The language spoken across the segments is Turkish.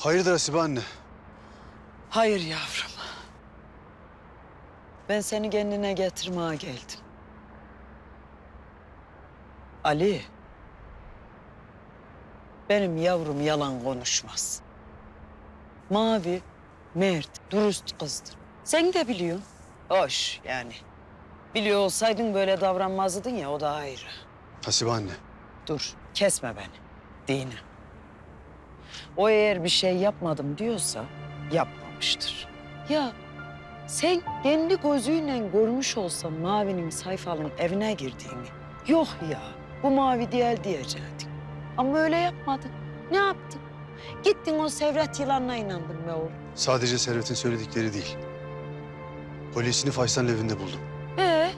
Hayırdır Hasibe anne? Hayır yavrum. Ben seni kendine getirmeye geldim. Ali. Benim yavrum yalan konuşmaz. Mavi, mert, dürüst kızdır. Sen de biliyorsun. Hoş yani. Biliyor olsaydın böyle davranmazdın ya o da ayrı. Hasibe anne. Dur, kesme beni. Dine. O eğer bir şey yapmadım diyorsa yapmamıştır. Ya sen kendi gözüyle görmüş olsan Mavi'nin sayfalın evine girdiğini. Yok ya, bu Mavi değil diyecektin. Ama öyle yapmadın. Ne yaptın? Gittin o Sevret yılanına inandın be oğlum. Sadece Servet'in söyledikleri değil. Polisini Faysal'ın evinde buldum. Ee,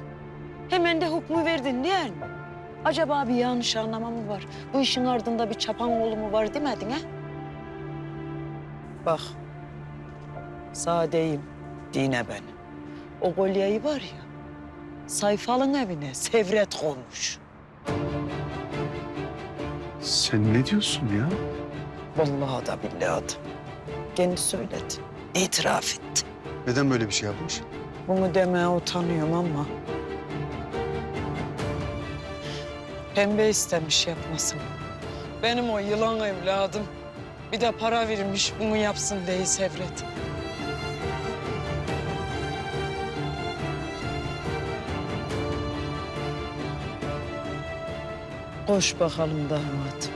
hemen de hukmu verdin değil mi? Acaba bir yanlış anlama mı var? Bu işin ardında bir çapan oğlu mu var demedin ha? Bak, sadeyim, dine ben. O kolyeyi var ya, sayfalın evine sevret konmuş. Sen ne diyorsun ya? Vallahi da billahi da. Kendi söyledi, itiraf etti. Neden böyle bir şey yapmış? Bunu demeye utanıyorum ama... Pembe istemiş yapmasın. Benim o yılan evladım. Bir de para verilmiş bunu yapsın diye Sevret. Koş bakalım damat.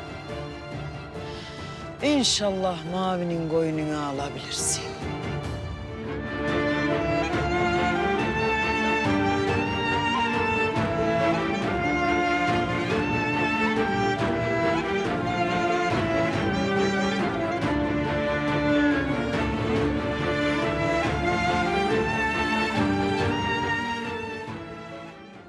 İnşallah Mavi'nin koynunu alabilirsin.